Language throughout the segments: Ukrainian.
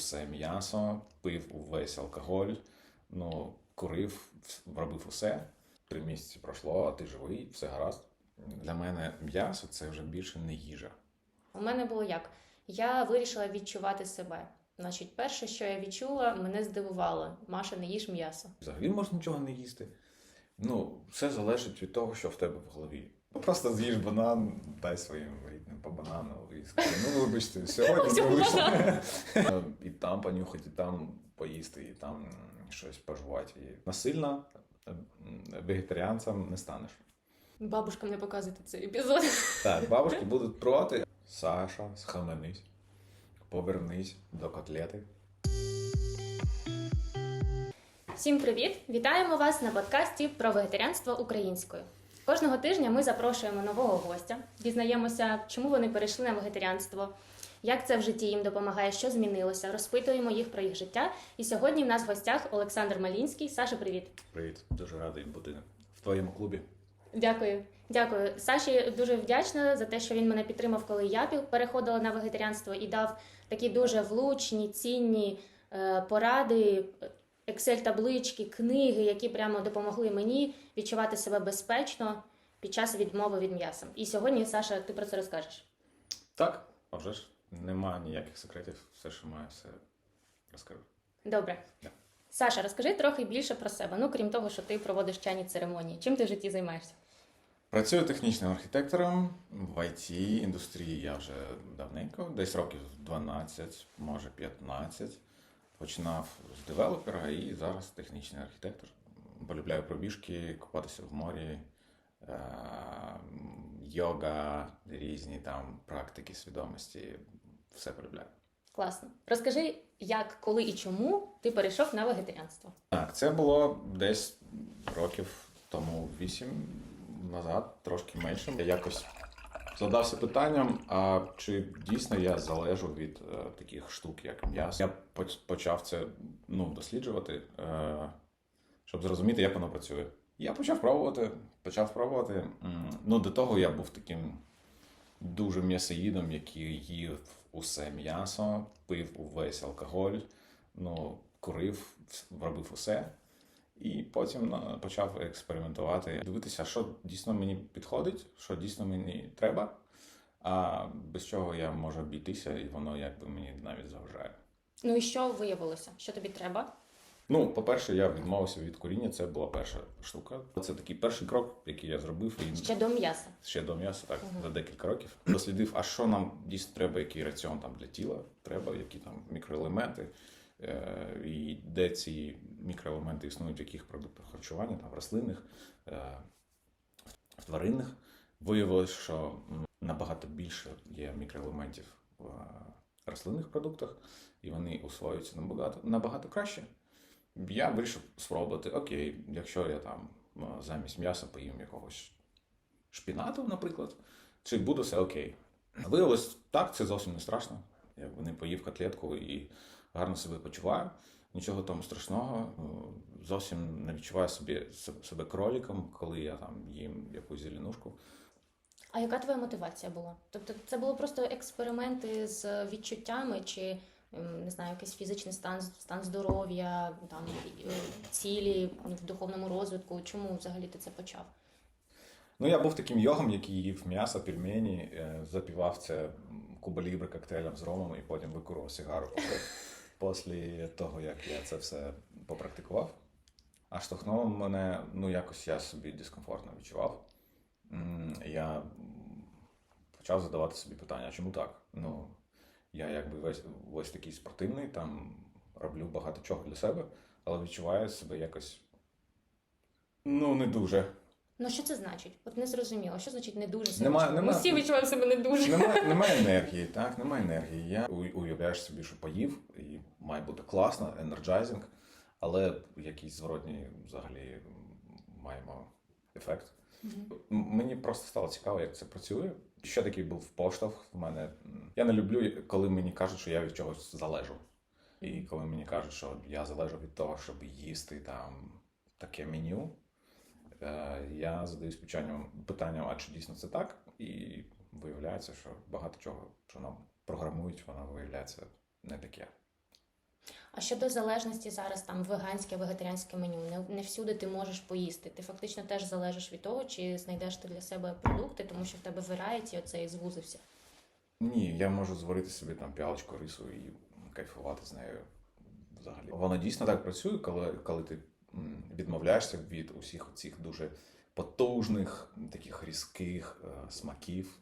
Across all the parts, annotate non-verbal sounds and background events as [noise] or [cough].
усе м'ясо, пив увесь алкоголь, ну, курив, робив усе. Три місяці пройшло, а ти живий, все гаразд. Для мене м'ясо це вже більше не їжа. У мене було як? Я вирішила відчувати себе. Значить, перше, що я відчула, мене здивувало. Маша, не їж м'ясо. Взагалі можна нічого не їсти. Ну, все залежить від того, що в тебе в голові. Просто з'їж банан, дай своїм по банану і скажи, ну вибачте, сьогодні не вийшло. І там понюхати, і там поїсти, і там щось пожувати. І насильно вегетаріанцем не станеш. Бабушкам не показуйте цей епізод. Так, бабушки будуть проти. Саша, схаменись, повернись до котлети. Всім привіт! Вітаємо вас на подкасті про вегетаріанство українською. Кожного тижня ми запрошуємо нового гостя, дізнаємося, чому вони перейшли на вегетаріанство, як це в житті їм допомагає, що змінилося, розпитуємо їх про їх життя. І сьогодні в нас в гостях Олександр Малінський. Саша, привіт! Привіт, дуже радий бути в твоєму клубі. Дякую, дякую. Саші дуже вдячна за те, що він мене підтримав, коли я переходила на вегетаріанство і дав такі дуже влучні, цінні е, поради, Excel-таблички, книги, які прямо допомогли мені відчувати себе безпечно під час відмови від м'яса. І сьогодні, Саша, ти про це розкажеш. Так, а вже ж немає ніяких секретів, все, що маю, все розкажу. Добре. Да. Саша, розкажи трохи більше про себе. Ну, крім того, що ти проводиш чайні церемонії. Чим ти в житті займаєшся? Працюю технічним архітектором в it індустрії я вже давненько, десь років 12, може 15. Починав з девелопера і зараз технічний архітектор. Полюбляю пробіжки, купатися в морі, е- йога, різні там практики свідомості. Все полюбляю. Класно. Розкажи, як, коли і чому ти перейшов на вегетаріанство. Так, це було десь років тому вісім назад, трошки менше. Я якось задався питанням, а чи дійсно я залежу від е, таких штук, як м'ясо. Я почав це ну, досліджувати, е, щоб зрозуміти, як воно працює. Я почав пробувати, почав пробувати. Ну, до того я був таким дуже м'ясоїдом, який їв усе м'ясо, пив увесь алкоголь, ну, курив, робив усе. І потім е, почав експериментувати, дивитися, що дійсно мені підходить, що дійсно мені треба, а без чого я можу обійтися, і воно якби мені навіть заважає. Ну і що виявилося? Що тобі треба? Ну, по-перше, я відмовився від куріння, це була перша штука. Це такий перший крок, який я зробив. І Ще до м'яса. ще до м'яса, так, за декілька років. Дослідив, а що нам дійсно треба, який раціон там для тіла треба, які там мікроелементи, і де ці мікроелементи існують, в яких продуктах харчування, там в рослинних, е, в тваринних. Виявилось, що набагато більше є мікроелементів в е, рослинних продуктах, і вони усвоюються набагато, набагато краще. Я вирішив спробувати, окей, якщо я там е, замість м'яса поїм якогось шпінату, наприклад, чи буде все окей. Виявилось, так, це зовсім не страшно. Я не поїв котлетку і гарно себе почуваю. Нічого тому страшного. Е, Зовсім не відчуваю собі, себе кроліком, коли я там їм якусь зеленушку. А яка твоя мотивація була? Тобто це було просто експерименти з відчуттями, чи ем, не знаю, якийсь фізичний стан, стан здоров'я, там цілі в духовному розвитку. Чому взагалі ти це почав? Ну, я був таким йогом, який їв м'ясо, пельмені, е, запівав це Куба Лібре коктейлем з ромом і потім викурував сигару після- того, як я це все попрактикував. А штовхнуло мене, ну якось я собі дискомфортно відчував. Я почав задавати собі питання, а чому так? Ну, я якби весь, весь такий спортивний, там роблю багато чого для себе, але відчуваю себе якось ну, не дуже. Ну що це значить? От не зрозуміло, що значить не дуже себе Нема- нема- Ми всі відчуваємо себе не дуже. Немає, [laughs] немає енергії, так, немає енергії. Я уявляєш собі, що поїв, і має бути класно, енерджайзинг, але якийсь зворотній взагалі маємо ефект. М- Мені просто стало цікаво, як це працює. Ще такий був поштовх в мене. Я не люблю, коли мені кажуть, що я від чогось залежу. І коли мені кажуть, що я залежу від того, щоб їсти там таке меню. Е, Я задаюсь питанням, питанням, а чи дійсно це так? І виявляється, що багато чого, що нам програмують, воно виявляється не таке. А щодо залежності зараз там веганське, вегетаріанське меню, не, не всюди ти можеш поїсти. Ти фактично теж залежиш від того, чи знайдеш ти для себе продукти, тому що в тебе варіаті оцей звузився. Ні, я можу зварити собі там піалочку рису і кайфувати з нею взагалі. Воно дійсно так працює, коли, коли ти відмовляєшся від усіх цих дуже потужних, таких різких е, смаків.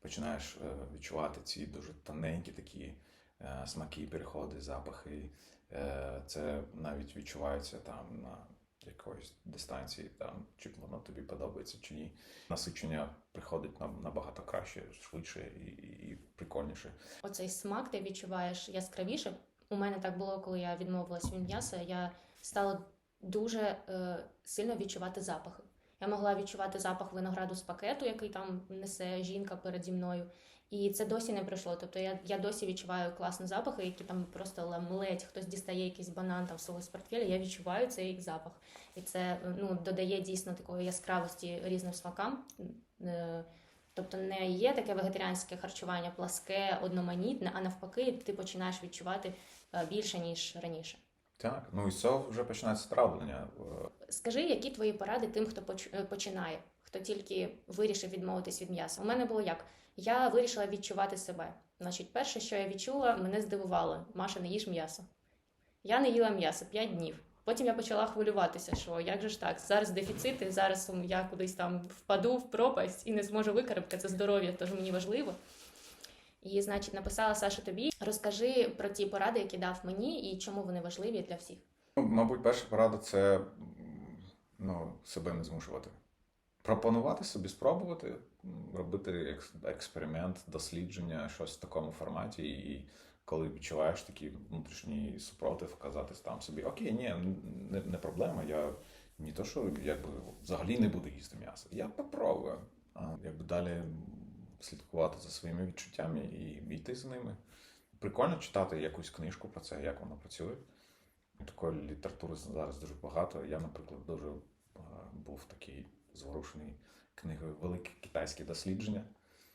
Починаєш е, відчувати ці дуже тоненькі такі е, смаки, переходи, запахи. Це навіть відчувається там на якоїсь дистанції, там, чи воно тобі подобається, чи ні. Насичення приходить нам набагато краще, швидше і, і прикольніше. Оцей смак ти відчуваєш яскравіше. У мене так було, коли я відмовилась від м'яса. Я стала дуже е, сильно відчувати запахи. Я могла відчувати запах винограду з пакету, який там несе жінка переді мною. І це досі не пройшло. Тобто я, я досі відчуваю класні запахи, які там просто ламлеть, хтось дістає якийсь банан там свого з портфеля. Я відчуваю цей запах. І це ну, додає дійсно такої яскравості різним смакам. Е, Тобто не є таке вегетаріанське харчування пласке, одноманітне, а навпаки, ти починаєш відчувати е, більше, ніж раніше. Так, ну і цього вже починається травлення. Е, Скажи, які твої поради тим, хто е, починає, хто тільки вирішив відмовитись від м'яса? У мене було як? Я вирішила відчувати себе. Значить, перше, що я відчула, мене здивувало: Маша, не їж м'ясо. Я не їла м'ясо 5 днів. Потім я почала хвилюватися, що як же ж так, зараз дефіцити, зараз я кудись там впаду в пропасть і не зможу викарабкати це здоров'я, тож мені важливо. І, значить, написала Саша тобі, розкажи про ті поради, які дав мені, і чому вони важливі для всіх. Ну, мабуть, перша порада це ну, себе не змушувати. Пропонувати собі спробувати, робити екс- експеримент, дослідження, щось в такому форматі. І коли відчуваєш такий внутрішній супротив, казати там собі: Окей, ні, не, не проблема. Я не то, що якби взагалі не буду їсти м'ясо. Я попробую. А якби далі слідкувати за своїми відчуттями і йти за ними. Прикольно читати якусь книжку про це, як воно працює. Такої літератури зараз дуже багато. Я, наприклад, дуже е, був такий зворушений книгою Велике китайське дослідження,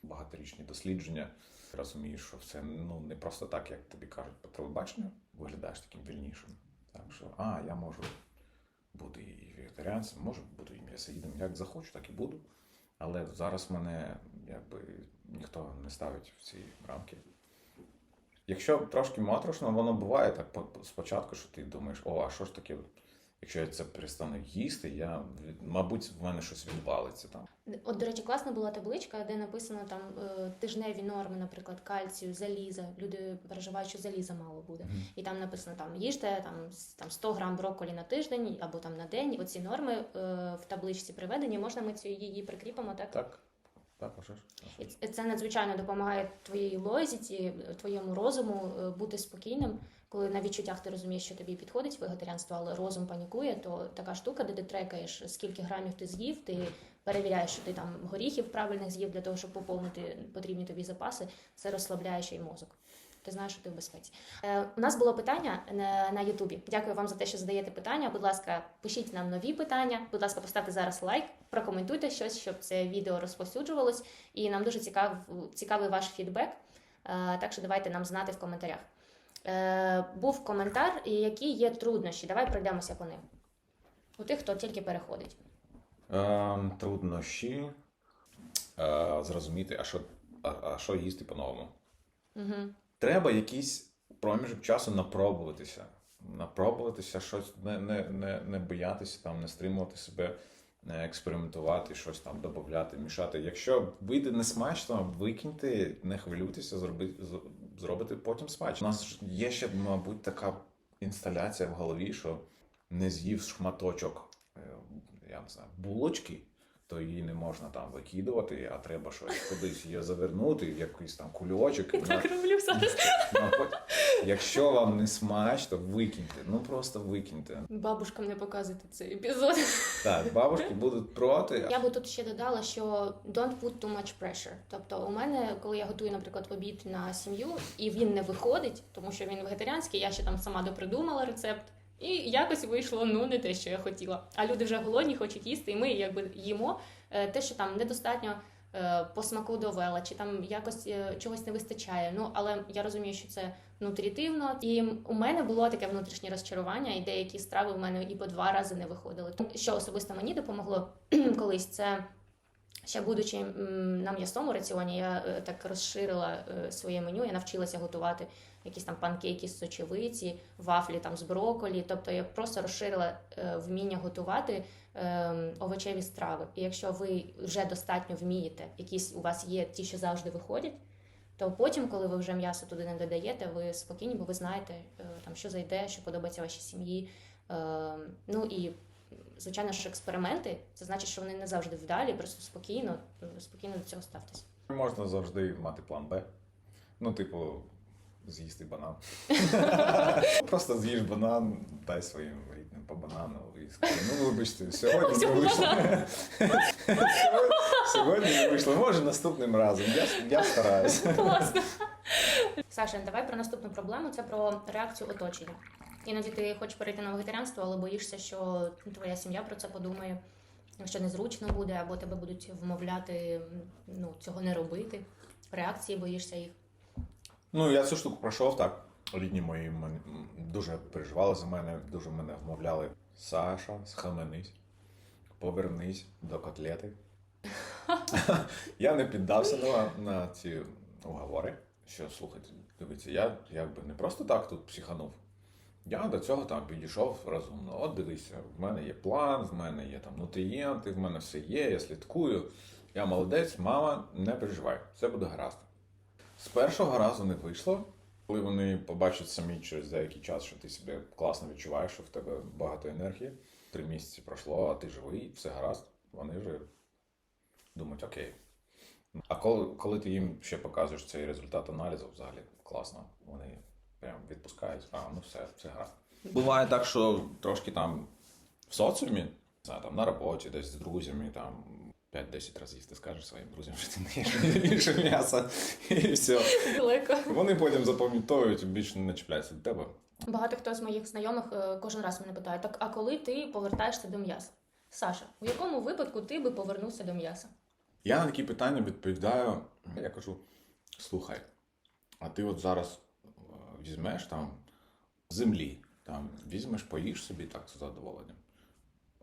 багаторічні дослідження. Розумієш, що це ну не просто так, як тобі кажуть по телебаченню, виглядаєш таким вільнішим. Так що, а, я можу бути і вегетаріанцем, можу бути і м'ясоїдом, як захочу, так і буду. Але зараз мене якби ніхто не ставить в ці рамки. Якщо трошки матрошно, воно буває так по- по- спочатку, що ти думаєш, о, а що ж таке? Якщо я це перестану їсти, я мабуть в мене щось відвалиться там. От, до речі, класна була табличка, де написано там е, тижневі норми, наприклад, кальцію, заліза. Люди переживають, що заліза мало буде. І там написано там їжте там, там 100 грам брокколі на тиждень або там на день. Оці норми е, в табличці приведені. Можна ми цю її прикріпимо, так? Так, так? І це надзвичайно допомагає твоїй логіці, твоєму розуму е, бути спокійним. Коли на відчуттях ти розумієш, що тобі підходить вегетаріанство, але розум панікує, то така штука, де ти трекаєш, скільки грамів ти з'їв, ти перевіряєш, що ти там горіхів правильних з'їв для того, щоб поповнити потрібні тобі запаси. Це розслабляє ще й мозок. Ти знаєш, що ти в безпеці. Е, у нас було питання на, на Ютубі. Дякую вам за те, що задаєте питання. Будь ласка, пишіть нам нові питання. Будь ласка, поставте зараз лайк, прокоментуйте щось, щоб це відео розповсюджувалось. І нам дуже цікав, цікавий ваш фідбек. Е, так що давайте нам знати в коментарях. Е, був коментар, які є труднощі. Давай пройдемося по ним. У тих, хто тільки переходить. Ем, труднощі е, зрозуміти, а що, а, а що їсти по-новому. Угу. Треба якийсь проміжок часу напробуватися. Напробуватися, щось не, не, не, не боятися, там, не стримувати себе, не експериментувати, щось там додати, мішати. Якщо вийде не смачно, викиньте, не хвилюйтеся, зробити, зробити потім смачно. У нас є ще, мабуть, така інсталяція в голові, що не з'їв шматочок, е, я не знаю, булочки. То її не можна там викидувати, а треба щось кудись її завернути, в якийсь там кульочок. і вона- роблю зараз. Ну, якщо вам не смачно, викиньте. Ну просто викиньте. Бабушкам не показуйте цей епізод. Так, бабушки будуть проти. Я би тут ще додала, що don't put too much pressure. Тобто, у мене, коли я готую, наприклад, обід на сім'ю, і він не виходить, тому що він вегетаріанський, я ще там сама допридумала рецепт. І якось вийшло ну не те, що я хотіла. А люди вже голодні, хочуть їсти, і ми якби їмо е, те, що там недостатньо е, по смаку довела, чи там якось е, чогось не вистачає. Ну але я розумію, що це нутрітивно. І у мене було таке внутрішнє розчарування, і деякі страви у мене і по два рази не виходили. Що особисто мені допомогло [clears throat] колись, це ще будучи на м'ясному раціоні, я так розширила своє меню. Я навчилася готувати якісь там панкейки з сочевиці, вафлі там з броколі. Тобто я просто розширила е, вміння готувати е, овочеві страви. І якщо ви вже достатньо вмієте, якісь у вас є ті, що завжди виходять. То потім, коли ви вже м'ясо туди не додаєте, ви спокійні, бо ви знаєте, е, там що зайде, що подобається вашій сім'ї. Е, Ну і звичайно ж, експерименти це значить, що вони не завжди вдалі, просто спокійно, е, спокійно до цього ставтесь. Можна завжди мати план Б. Ну, типу, з'їсти банан. [laughs] Просто з'їж банан, дай своїм рідним по банану і скажи, ну вибачте, сьогодні не вийшло. [laughs] Сьогодні не вийшло. Може наступним разом. Я, я стараюся. [laughs] Класно. Саша, давай про наступну проблему це про реакцію оточення. Іноді ти хочеш перейти на вегетаріанство, але боїшся, що твоя сім'я про це подумає, що незручно буде, або тебе будуть вмовляти ну, цього не робити. Реакції боїшся їх. Ну, я цю штуку пройшов так. Рідні мої мен- дуже переживали за мене, дуже мене вмовляли. Саша, схаменись, повернись до котлети. [laughs] я не піддався на, на ці уговори, що слухайте, дивіться, я якби не просто так тут психанув. Я до цього там підійшов розумно. От дивися, в мене є план, в мене є там нутрієнти, в мене все є, я слідкую. Я молодець, мама, не переживай, все буде гаразд. З першого разу не вийшло. Коли вони побачать самі через деякий час, що ти себе класно відчуваєш, що в тебе багато енергії. Три місяці пройшло, а ти живий, все гаразд. Вони вже думають, окей. А коли, коли ти їм ще показуєш цей результат аналізу, взагалі класно, вони прям відпускають, а ну все, все гаразд. Буває так, що трошки там в соціумі, там на роботі, десь з друзями, там 5-10 разів ти скажеш своїм друзям, що ти не їш більше м'яса, і все. Далеко. Вони потім запам'ятовують і більше не чіпляються до тебе. Багато хто з моїх знайомих е, кожен раз мене питає: так а коли ти повертаєшся до м'яса? Саша, у якому випадку ти би повернувся до м'яса? Я на такі питання відповідаю. Я кажу: слухай, а ти от зараз е, візьмеш там землі, там візьмеш, поїш собі так з задоволенням.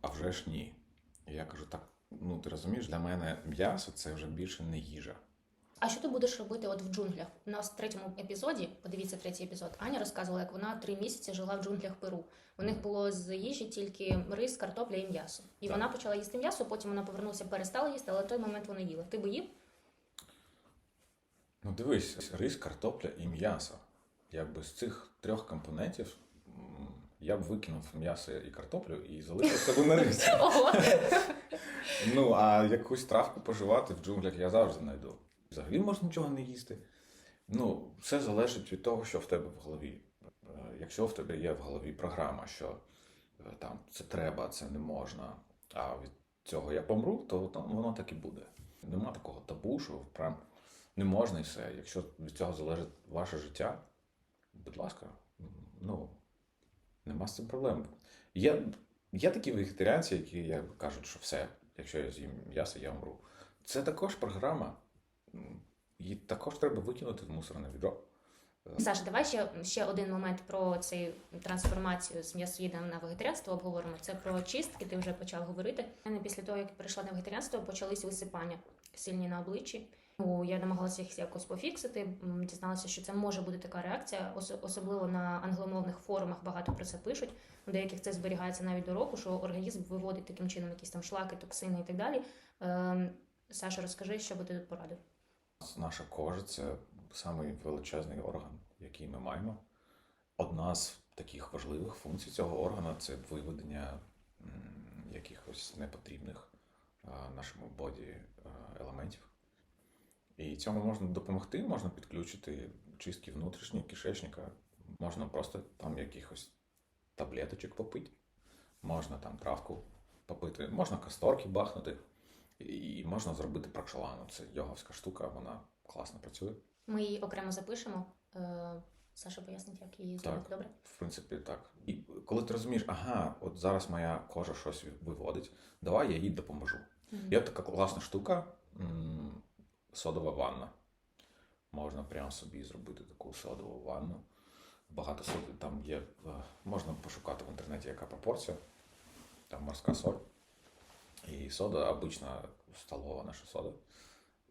А вже ж ні. І я кажу, так, ну ти розумієш, для мене м'ясо це вже більше не їжа. А що ти будеш робити от в джунглях? У нас в третьому епізоді, подивіться третій епізод, Аня розказувала, як вона три місяці жила в джунглях Перу. У них було з їжі тільки рис, картопля і м'ясо. І Так. вона почала їсти м'ясо, потім вона повернулася, перестала їсти, але в той момент вона їла. Ти би їв? Ну дивись, рис, картопля і м'ясо. Якби з цих трьох компонентів я б викинув м'ясо і картоплю і залишив себе на рис. [laughs] Ну, а якусь травку поживати в джунглях я завжди знайду. Взагалі можна нічого не їсти. Ну, все залежить від того, що в тебе в голові. Е, Якщо в тебе є в голові програма, що е, там це треба, це не можна, а від цього я помру, то там воно так і буде. Нема такого табу, що прям не можна і все. Якщо від цього залежить ваше життя, будь ласка, ну, нема з цим проблем. Є, є такі вегетаріанці, які як кажуть, що все, якщо я з'їм м'ясо, я вмру. Це також програма. Її також треба викинути в мусорне відро. Саша, давай ще, ще один момент про цю трансформацію з м'ясоїдом на вегетаріанство обговоримо. Це про чистки, ти вже почав говорити. Після того, як перейшла на вегетаріанство, почались висипання сильні на обличчі. Ну, я намагалася їх якось пофіксити. Дізналася, що це може бути така реакція, особливо на англомовних форумах багато про це пишуть. У деяких це зберігається навіть до року, що організм виводить таким чином якісь там шлаки, токсини і так далі. Ем, Саша, розкажи, що би ти тут порадив. Наша кожа це самий величезний орган, який ми маємо. Одна з таких важливих функцій цього органу це виведення якихось непотрібних нашому боді елементів. І цьому можна допомогти, можна підключити чистки внутрішні кишечника, можна просто там якихось таблеточок попити, можна там травку попити, можна касторки бахнути, і можна зробити прокшалану. Це йоговська штука, вона класно працює. Ми її окремо запишемо. Е, Саша пояснить, як її зробити. Добре? В принципі, так. І коли ти розумієш, ага, от зараз моя кожа щось виводить, давай я їй допоможу. Є така класна штука. Содова ванна. Можна прямо собі зробити таку содову ванну. Багато соди там є. е, Можна пошукати в інтернеті, яка пропорція. Там морська соль. І сода, обична столова наша сода.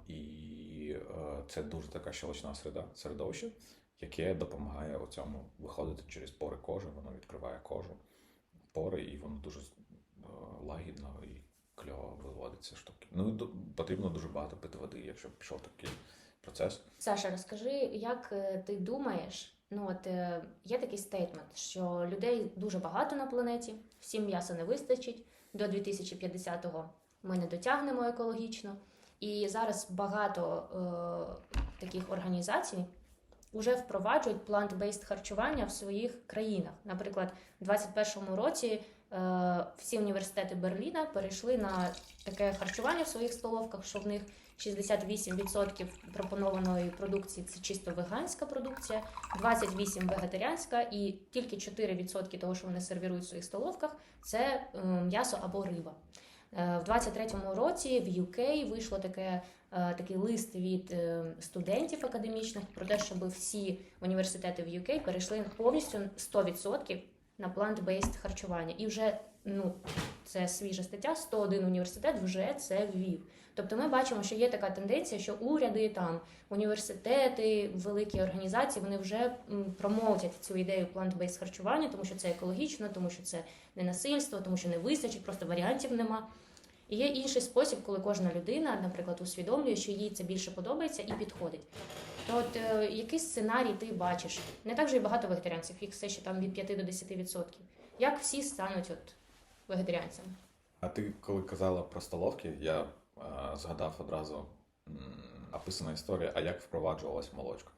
І е, це дуже така щелочна середа, середовище, яке допомагає у цьому виходити через пори кожи, воно відкриває кожу, пори, і воно дуже е, лагідно і кльово виводиться штуки. Ну потрібно дуже багато пити води, якщо пішов такий процес. Саша, розкажи, як е, ти думаєш? Ну от е, є такий стейтмент, що людей дуже багато на планеті, всім м'яса не вистачить. До 2050-го ми не дотягнемо екологічно. І зараз багато е, таких організацій вже впроваджують plant-based харчування в своїх країнах. Наприклад, у 2021 році всі університети Берліна перейшли на таке харчування в своїх столовках, що в них 68% пропонованої продукції це чисто веганська продукція, 28% вегетаріанська, і тільки 4% того, що вони сервірують в своїх столовках, це е, м'ясо або риба. Е, В 23-му році в UK вийшло таке, е, такий лист від е, студентів академічних про те, щоб всі університети в UK перейшли повністю 100% на plant-based харчування. І вже ну, це свіжа стаття, 101 університет вже це ввів. Тобто ми бачимо, що є така тенденція, що уряди, там університети, великі організації вони вже м, промоутять цю ідею plant-based харчування, тому що це екологічно, тому що це не насильство, тому що не вистачить, просто варіантів нема. І є інший спосіб, коли кожна людина, наприклад, усвідомлює, що їй це більше подобається і підходить. То от е, який сценарій ти бачиш? Не так вже і багато вегетаріанців, їх все ще там від 5 до 10%. Як всі стануть от вегетаріанцями? А ти, коли казала про столовки, я е, згадав одразу м, описана історія, а як впроваджувалась молочка.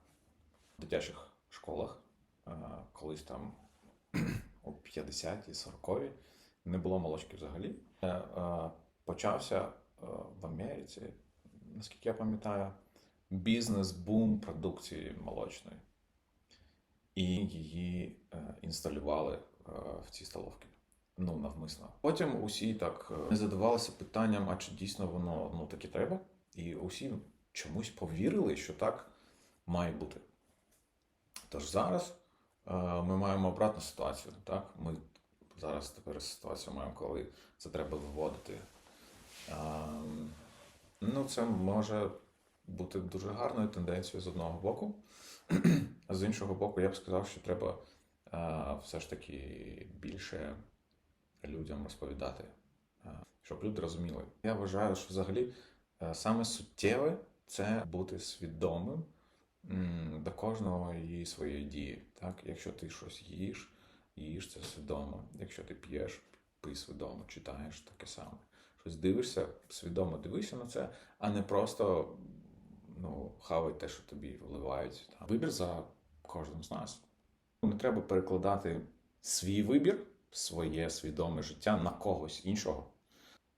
В дитячих школах, е, колись там [clears throat] у 50-ті, 40-ві, не було молочки взагалі. Е, е, почався е, в Америці, наскільки я пам'ятаю, бізнес-бум продукції молочної. І її е, інсталювали е, в ці столовки. Ну, навмисно. Потім усі так е, не задавалися питанням, а чи дійсно воно ну таки треба. І усі чомусь повірили, що так має бути. Тож зараз ми маємо обратну ситуацію. Так? Ми зараз тепер ситуацію маємо, коли це треба виводити. Ем, ну, це може бути дуже гарною тенденцією з одного боку. А з іншого боку, я б сказав, що треба е, все ж таки більше людям розповідати, е, щоб люди розуміли. Я вважаю, що взагалі е, саме суттєве це бути свідомим до кожного її своєї дії. Так? Якщо ти щось їш, їж це свідомо. Якщо ти п'єш, пий свідомо, читаєш таке саме. Щось дивишся, свідомо дивишся на це, а не просто ну, хавай те, що тобі вливають. Вибір за кожним з нас. Не треба перекладати свій вибір, своє свідоме життя на когось іншого,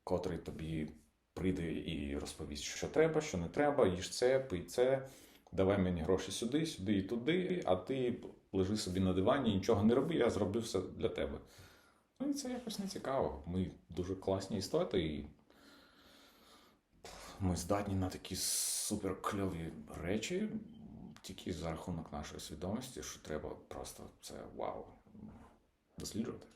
котрий тобі прийде і розповість, що треба, що не треба, їж це, пий це, давай мені гроші сюди, сюди і туди, а ти лежи собі на дивані, нічого не роби, я зроблю все для тебе. Ну і це якось не цікаво. Ми дуже класні істоти, і ми здатні на такі суперкльові речі тільки за рахунок нашої свідомості, що треба просто це вау досліджувати.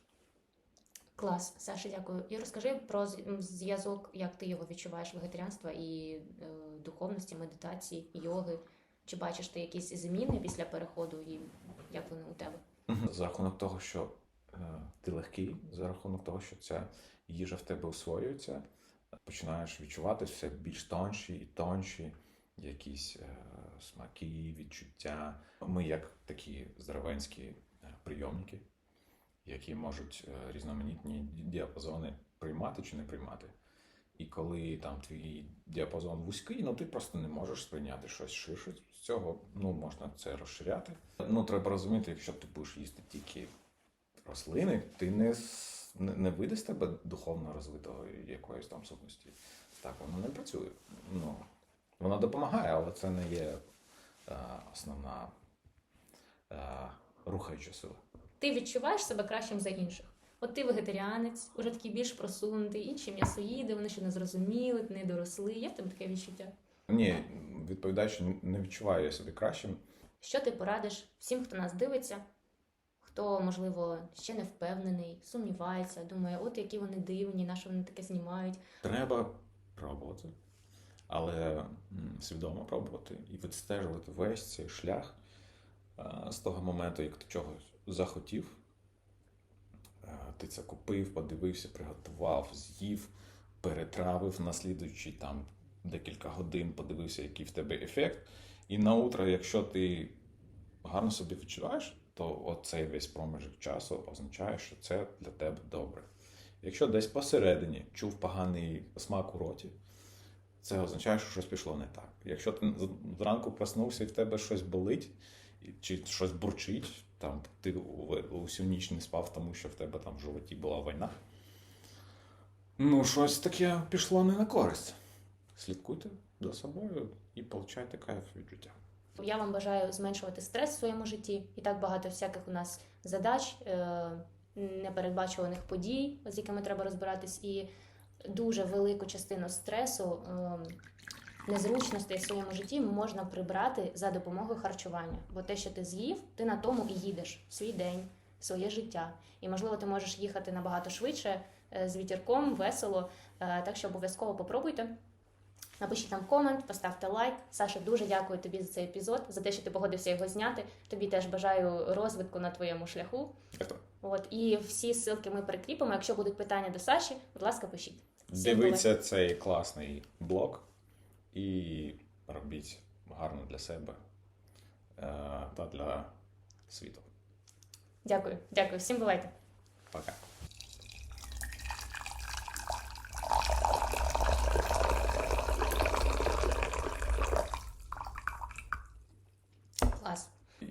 Клас, Саша, дякую. І розкажи про зв'язок, як ти його відчуваєш вегетаріанства і е, духовності, медитації, йоги. Чи бачиш ти якісь зміни після переходу і як вони у тебе? За рахунок того, що е, ти легкий, за рахунок того, що ця їжа в тебе освоюється, починаєш відчувати все більш тонші і тонші якісь е, смаки, відчуття. Ми як такі здоровенські е, прийомники, які можуть е, різноманітні діапазони приймати чи не приймати. І коли там твій діапазон вузький, ну ти просто не можеш сприйняти щось ширше з цього. Ну можна це розширяти. Ну треба розуміти, якщо ти будеш їсти тільки рослини, ти не, не, не вийде з тебе духовно розвитого якоїсь там сутності. Так воно не працює. Ну воно допомагає, але це не є е, основна е, рухаюча сила. Ти відчуваєш себе кращим за інших? От ти вегетаріанець, уже такий більш просунутий, інші м'ясоїди, вони ще не зрозуміли, не доросли. Є в тебе таке відчуття? Ні, відповідаючи, не відчуваю я себе кращим. Що ти порадиш всім, хто нас дивиться, хто, можливо, ще не впевнений, сумнівається, думає, от які вони дивні, на що вони таке знімають. Треба пробувати, але свідомо пробувати і відстежувати весь цей шлях е, з того моменту, як ти чогось захотів. Е, Ти це купив, подивився, приготував, з'їв, перетравив, наслідуючи там декілька годин, подивився, який в тебе ефект. І на утро, якщо ти гарно собі відчуваєш, то оцей весь проміжок часу означає, що це для тебе добре. Якщо десь посередині чув поганий смак у роті, це означає, що щось пішло не так. Якщо ти зранку проснувся і в тебе щось болить, чи щось бурчить, там ти усю ніч не спав, тому що в тебе там в животі була війна. Ну, щось таке пішло не на користь. Слідкуйте за собою і получайте кайф від життя. Я вам бажаю зменшувати стрес в своєму житті. І так багато всяких у нас задач, е, непередбачуваних подій, з якими треба розбиратись, і дуже велику частину стресу, е, незручностей в своєму житті можна прибрати за допомогою харчування. Бо те, що ти з'їв, ти на тому і їдеш в свій день, в своє життя. І можливо, ти можеш їхати набагато швидше е, з вітірком, весело. Так що обов'язково попробуйте. Напишіть там комент, поставте лайк. Саша, дуже дякую тобі за цей епізод, за те, що ти погодився його зняти. Тобі теж бажаю розвитку на твоєму шляху. От і всі ссылки ми прикріпимо. Якщо будуть питання до Саші, будь ласка, пишіть. Всім Дивіться цей класний блог і робіть гарно для себе е, та для світу. Дякую, дякую. Всім бувайте. Пока. Клас.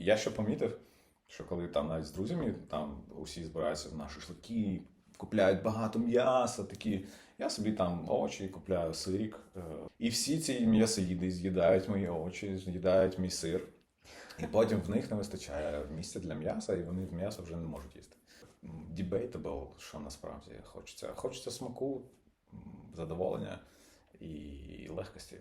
Я ще помітив, що коли там навіть з друзями там усі збираються на шашлики, купляють багато м'яса, такі. Я собі там овочі купляю сирік. е, І всі ці м'ясоїди з'їдають мої овочі, з'їдають мій сир. І потім в них не вистачає місця для м'яса, і вони в м'ясо вже не можуть їсти. Debatable, що насправді хочеться. Хочеться смаку, задоволення і легкості.